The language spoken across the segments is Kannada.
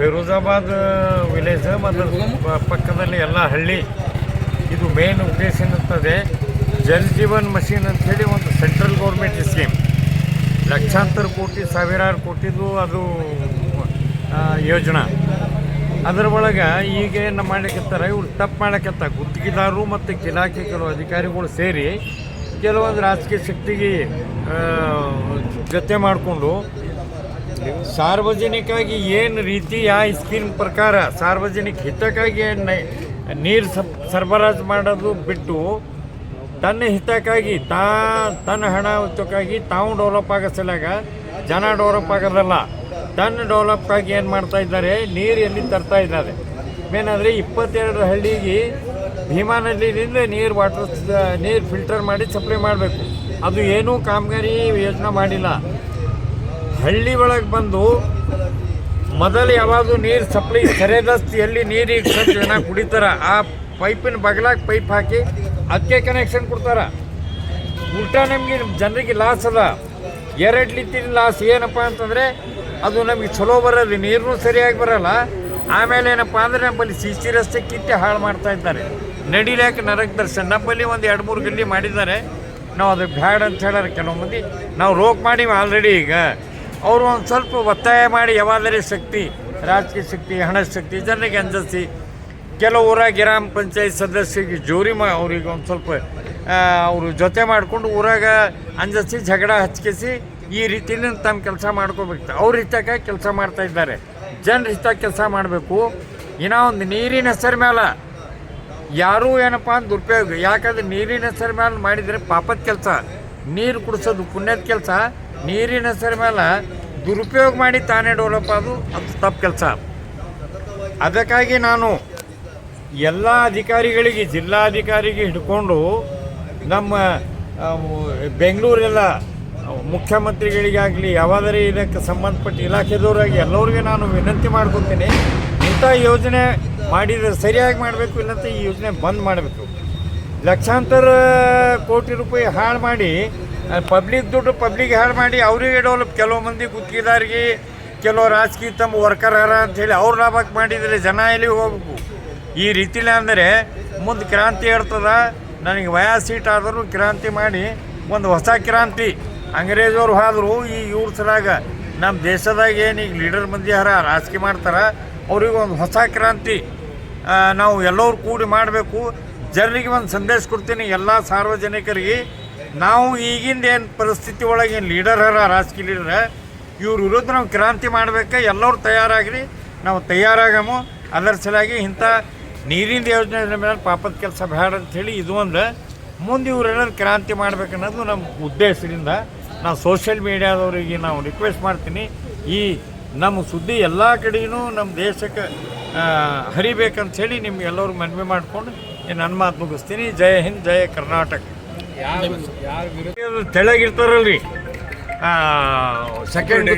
ಫಿರೋಜಾಬಾದ್ ವಿಲೇಜ್ ಮತ್ತು ಪಕ್ಕದಲ್ಲಿ ಎಲ್ಲ ಹಳ್ಳಿ. ಇದು ಮೇನ್ ಉದ್ದೇಶ ಏನಿರ್ತದೆ ಜಲ್ ಜೀವನ್ ಮಷೀನ್ ಅಂಥೇಳಿ ಒಂದು ಸೆಂಟ್ರಲ್ ಗೌರ್ಮೆಂಟ್ ಸ್ಕೀಮ್ ಲಕ್ಷಾಂತರ ಕೋಟಿ, ಸಾವಿರಾರು ಕೋಟಿದು ಅದು ಯೋಜನಾ. ಅದರ ಒಳಗೆ ಈಗ ಏನು ಮಾಡ್ಲಿಕ್ಕತ್ತಾರ ಇವ್ರು ತಪ್ಪು ಮಾಡಕತ್ತ ಗುತ್ತಿಗೆದಾರರು ಮತ್ತು ಇಲಾಖೆ ಕೆಲವು ಅಧಿಕಾರಿಗಳು ಸೇರಿ ಕೆಲವೊಂದು ರಾಜಕೀಯ ಶಕ್ತಿಗೆ ಜೊತೆ ಮಾಡಿಕೊಂಡು ಸಾರ್ವಜನಿಕವಾಗಿ ಏನು ರೀತಿ ಆ ಸ್ಕೀಮ್ ಪ್ರಕಾರ ಸಾರ್ವಜನಿಕ ಹಿತಕ್ಕಾಗಿ ನೀರು ಸಪ್ ಸರಬರಾಜು ಮಾಡೋದು ಬಿಟ್ಟು ತನ್ನ ಹಿತಕ್ಕಾಗಿ ತಾ ತನ್ನ ಹಣ ಹುತ್ತಕ್ಕಾಗಿ ತಾವು ಡೆವಲಪ್ ಆಗೋ ಜನ ಡೆವಲಪ್ ಆಗೋದಲ್ಲ ತನ್ನ ಡೆವಲಪ್ಗಾಗಿ ಏನು ಮಾಡ್ತಾ ಇದ್ದಾರೆ? ನೀರು ಎಲ್ಲಿ ತರ್ತಾ ಇದ್ದಾರೆ? ಏನಂದರೆ ಇಪ್ಪತ್ತೆರಡು ಹಳ್ಳಿಗೆ ಭೀಮಾ ನದಿಯಿಂದ ನೀರು ವಾಟರ್ ನೀರು ಫಿಲ್ಟರ್ ಮಾಡಿ ಸಪ್ಲೈ ಮಾಡಬೇಕು. ಅದು ಏನೂ ಕಾಮಗಾರಿ ಯೋಜನೆ ಮಾಡಿಲ್ಲ. ಹಳ್ಳಿ ಒಳಗೆ ಬಂದು ಮೊದಲು ಯಾವಾಗ ನೀರು ಸಪ್ಲೈ ಸರಿದಷ್ಟು ಎಲ್ಲಿ ನೀರಿಗೆ ಸ್ವಲ್ಪ ಜನ ಕುಡಿತಾರ. ಆ ಪೈಪಿನ ಬಗಲಾಗಿ ಪೈಪ್ ಹಾಕಿ ಅದಕ್ಕೆ ಕನೆಕ್ಷನ್ ಕೊಡ್ತಾರ. ಊಟ ನಮಗೆ ಜನರಿಗೆ ಲಾಸ್ ಅದ. ಎರಡು ಲಿತ್ತಿನ ಲಾಸ್ ಏನಪ್ಪ ಅಂತಂದರೆ ಅದು ನಮಗೆ ಚಲೋ ಬರೋದು ನೀರು ಸರಿಯಾಗಿ ಬರಲ್ಲ. ಆಮೇಲೆ ಏನಪ್ಪ ಅಂದರೆ ನಮ್ಮಲ್ಲಿ ಸಿ ಸಿ ರಸ್ತೆ ಕಿತ್ತೆ ಹಾಳು ಮಾಡ್ತಾ ಇದ್ದಾರೆ. ನಡಿಲಾಕ ನರಕ ದರ್ಶನ ನಮ್ಮಲ್ಲಿ ಒಂದು ಎರಡು ಮೂರು ಗಲ್ಲಿ ಮಾಡಿದ್ದಾರೆ. ನಾವು ಅದು ಬ್ಯಾಡ್ ಅಂತ ಹೇಳಾರೆ ಕೆಲವು ಮಂದಿ. ನಾವು ರೋಕ್ ಮಾಡೀವಿ ಆಲ್ರೆಡಿ ಈಗ. ಅವರು ಒಂದು ಸ್ವಲ್ಪ ಒತ್ತಾಯ ಮಾಡಿ ಯಾವಾದರೆ ಶಕ್ತಿ, ರಾಜಕೀಯ ಶಕ್ತಿ, ಹಣ ಶಕ್ತಿ, ಜನರಿಗೆ ಅಂಜಿಸಿ. ಕೆಲವು ಊರಾಗ ಗ್ರಾಮ ಪಂಚಾಯತ್ ಸದಸ್ಯರಿಗೆ ಜೋರಿ ಮಾ ಅವ್ರಿಗೆ ಒಂದು ಸ್ವಲ್ಪ ಅವರು ಜೊತೆ ಮಾಡಿಕೊಂಡು ಊರಾಗ ಅಂಜಿಸಿ, ಜಗಳ ಹಚ್ಕಿಸಿ ಈ ರೀತಿಯಿಂದ ತಮ್ಮ ಕೆಲಸ ಮಾಡ್ಕೋಬೇಕು. ಅವ್ರ ಹಿತಕ್ಕೆ ಕೆಲಸ ಮಾಡ್ತಾ ಇದ್ದಾರೆ. ಜನರ ಹಿತ ಕೆಲಸ ಮಾಡಬೇಕು. ಇನ್ನೂ ಒಂದು ನೀರಿನ ಹೆಸರು ಮೇಲೆ ಯಾರೂ ಏನಪ್ಪ ಅಂತ ದುರುಪಯೋಗ. ಯಾಕಂದ್ರೆ ನೀರಿನ ಹೆಸರು ಮೇಲೆ ಮಾಡಿದರೆ ಪಾಪದ ಕೆಲಸ, ನೀರು ಕುಡಿಸೋದು ಪುಣ್ಯದ ಕೆಲಸ. ನೀರಿನ ಹೆಸರು ಮೇಲೆ ದುರುಪಯೋಗ ಮಾಡಿ ತಾನೇ ಡೆವಲಪ್ ಆದು ಅದು ತಪ್ಪು ಕೆಲಸ. ಅದಕ್ಕಾಗಿ ನಾನು ಎಲ್ಲ ಅಧಿಕಾರಿಗಳಿಗೆ, ಜಿಲ್ಲಾಧಿಕಾರಿಗೆ ಹಿಡ್ಕೊಂಡು ನಮ್ಮ ಬೆಂಗಳೂರೆಲ್ಲ ಮುಖ್ಯಮಂತ್ರಿಗಳಿಗಾಗಲಿ ಯಾವುದಾದ್ರೂ ಇದಕ್ಕೆ ಸಂಬಂಧಪಟ್ಟ ಇಲಾಖೆದವರಾಗಿ ಎಲ್ಲರಿಗೆ ನಾನು ವಿನಂತಿ ಮಾಡ್ಕೊತೀನಿ ಇಂಥ ಯೋಜನೆ ಮಾಡಿದರೆ ಸರಿಯಾಗಿ ಮಾಡಬೇಕು, ಇಲ್ಲಂತ ಈ ಯೋಜನೆ ಬಂದ್ ಮಾಡಬೇಕು. ಲಕ್ಷಾಂತರ ಕೋಟಿ ರೂಪಾಯಿ ಹಾಳು ಮಾಡಿ ಪಬ್ಲಿಕ್ ದುಡ್ಡು ಪಬ್ಲಿಕ್ ಹಾಳು ಮಾಡಿ ಅವ್ರಿಗೆ ಡೆವಲಪ್ ಕೆಲವು ಮಂದಿ ಗುತ್ತಿಗೆದಾರಿಗೆ ಕೆಲವು ರಾಜಕೀಯ ತಮ್ಮ ವರ್ಕರ್ ಹರ ಅಂಥೇಳಿ ಅವ್ರು ಲಾಭಕ್ಕೆ ಮಾಡಿದರೆ ಜನ ಎಲ್ಲಿ ಹೋಗ್ಬೇಕು? ಈ ರೀತಿಲಿ ಅಂದರೆ ಮುಂದೆ ಕ್ರಾಂತಿ ಇರ್ತದ, ನನಗೆ ವಯಾ ಸೀಟ್ ಆದರೂ ಕ್ರಾಂತಿ ಮಾಡಿ ಒಂದು ಹೊಸ ಕ್ರಾಂತಿ. ಅಂಗ್ರೇಜವ್ರು ಆದರೂ ಈ ಇವ್ರ ಸಲಾಗ ನಮ್ಮ ದೇಶದಾಗ ಏನು ಈಗ ಲೀಡರ್ ಮಂದಿ ಹರ ರಾಜಕೀಯ ಮಾಡ್ತಾರೆ, ಅವ್ರಿಗೆ ಒಂದು ಹೊಸ ಕ್ರಾಂತಿ. ನಾವು ಎಲ್ಲರೂ ಕೂಡಿ ಮಾಡಬೇಕು. ಜನರಿಗೆ ಒಂದು ಸಂದೇಶ ಕೊಡ್ತೀನಿ, ಎಲ್ಲ ಸಾರ್ವಜನಿಕರಿಗೆ. ನಾವು ಈಗಿಂದ ಏನು ಪರಿಸ್ಥಿತಿ ಒಳಗೆ ಏನು ಲೀಡರ್ ಹರ ರಾಜಕೀಯ ಲೀಡರ್ ಇವ್ರ ವಿರುದ್ಧ ನಾವು ಕ್ರಾಂತಿ ಮಾಡ್ಬೇಕು, ಎಲ್ಲರೂ ತಯಾರಾಗ್ರಿ. ನಾವು ತಯಾರಾಗಮು. ಅದರ ಸಲುವಾಗಿ ಇಂಥ ನೀರಿನ ಯೋಜನೆ ಮೇಲೆ ಪಾಪದ ಕೆಲಸ ಬೇಡ ಅಂಥೇಳಿ ಇದು ಒಂದು. ಮುಂದೆ ಇವರೆಲ್ಲರೂ ಕ್ರಾಂತಿ ಮಾಡ್ಬೇಕು ಅನ್ನೋದು ನಮ್ಮ ಉದ್ದೇಶದಿಂದ ನಾವು ಸೋಷಿಯಲ್ ಮೀಡಿಯಾದವರಿಗೆ ನಾವು ರಿಕ್ವೆಸ್ಟ್ ಮಾಡ್ತೀನಿ. ಈ ನಮ್ಮ ಸುದ್ದಿ ಎಲ್ಲ ಕಡೆಯೂ ನಮ್ಮ ದೇಶಕ್ಕೆ ಹರಿಬೇಕಂತ ಹೇಳಿ ನಿಮ್ಗೆ ಎಲ್ಲರೂ ಮನವಿ ಮಾಡಿಕೊಂಡು ನನ್ನ ಮಾತು ಮುಗಿಸ್ತೀನಿ. ಜಯ ಹಿಂದ್ ಜಯ ಕರ್ನಾಟಕ. ತೆಳಗಿರ್ತಾರಲ್ರಿ. ಸೆಕೆಂಡ್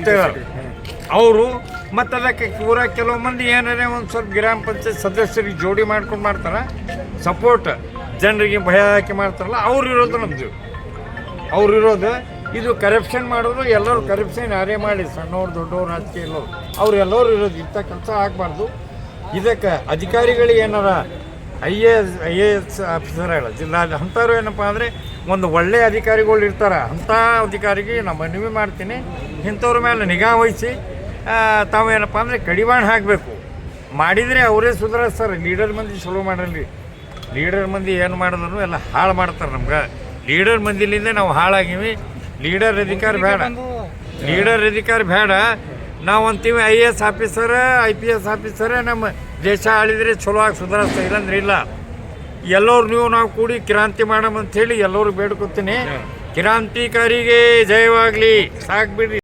ಅವರು ಮತ್ತು ಅದಕ್ಕೆ ಪೂರ ಕೆಲವು ಮಂದಿ ಏನಾರೇ ಒಂದು ಸ್ವಲ್ಪ ಗ್ರಾಮ ಪಂಚಾಯತ್ ಸದಸ್ಯರಿಗೆ ಜೋಡಿ ಮಾಡ್ಕೊಂಡು ಮಾಡ್ತಾರೆ. ಸಪೋರ್ಟ್ ಜನರಿಗೆ ಭಯ ಹಾಕಿ ಮಾಡ್ತಾರಲ್ಲ ಅವ್ರು ಇರೋದು ನಮ್ಮದು ಅವ್ರು ಇರೋದು ಇದು ಕರಪ್ಷನ್ ಮಾಡೋದು ಎಲ್ಲರೂ ಕರಪ್ಷನ್ ಯಾರೇ ಮಾಡಿ ಸಣ್ಣವ್ರು ದೊಡ್ಡವ್ರು ರಾಜಕೀಯ ಎಲ್ಲರು ಅವ್ರು ಎಲ್ಲರೂ ಇರೋದು ಇಂಥ ಕೆಲಸ ಆಗಬಾರ್ದು. ಇದಕ್ಕೆ ಅಧಿಕಾರಿಗಳು ಏನಾರ I A S I A S officer ಹೇಳ ಜಿಲ್ಲಾ ಅಂಥವ್ರು ಏನಪ್ಪ ಅಂದರೆ ಒಂದು ಒಳ್ಳೆಯ ಅಧಿಕಾರಿಗಳು ಇರ್ತಾರೆ ಅಂಥ ಅಧಿಕಾರಿಗೆ ನಾನು ಮನವಿ ಮಾಡ್ತೀನಿ. ಇಂಥವ್ರ ಮೇಲೆ ನಿಗಾ ವಹಿಸಿ ತಾವು ತಾವೇನಪ್ಪ ಅಂದರೆ ಕಡಿವಾಣ ಹಾಕಬೇಕು. ಮಾಡಿದರೆ ಅವರೇ ಸುಧಾರಿಸ್ತಾರೆ. ಲೀಡರ್ ಮಂದಿ ಚಲೋ ಮಾಡಲಿ ಲೀಡರ್ ಮಂದಿ ಏನು ಮಾಡಿದ್ರು ಎಲ್ಲ ಹಾಳು ಮಾಡ್ತಾರೆ ನಮ್ಗೆ. ಲೀಡರ್ ಮಂದಿಲಿಂದ ನಾವು ಹಾಳಾಗಿವಿ. ಲೀಡರ್ ಅಧಿಕಾರ ಬೇಡ. ಲೀಡರ್ ಅಧಿಕಾರ ಬೇಡ. ನಾವು ಅಂತೀವಿ, ಐ ಎ ಎಸ್ ಆಫೀಸರ, ಐ ಪಿ ಎಸ್ ಆಫೀಸರೇ ನಮ್ಮ ದೇಶ ಆಳಿದರೆ ಚಲೋ ಆಗಿ ಸುಧಾರಿಸ್ತಾ ಇಲ್ಲಾಂದ್ರೆ ಇಲ್ಲ. ಎಲ್ಲರೂ ನೀವು ನಾವು ಕೂಡಿ ಕ್ರಾಂತಿ ಮಾಡಮ್ ಅಂತ ಹೇಳಿ ಎಲ್ಲರೂ ಬೇಡ್ಕೊತೀನಿ. ಕ್ರಾಂತಿಕಾರಿಗೆ ಜಯವಾಗ್ಲಿ. ಸಾಕು ಬಿಡ್ರಿ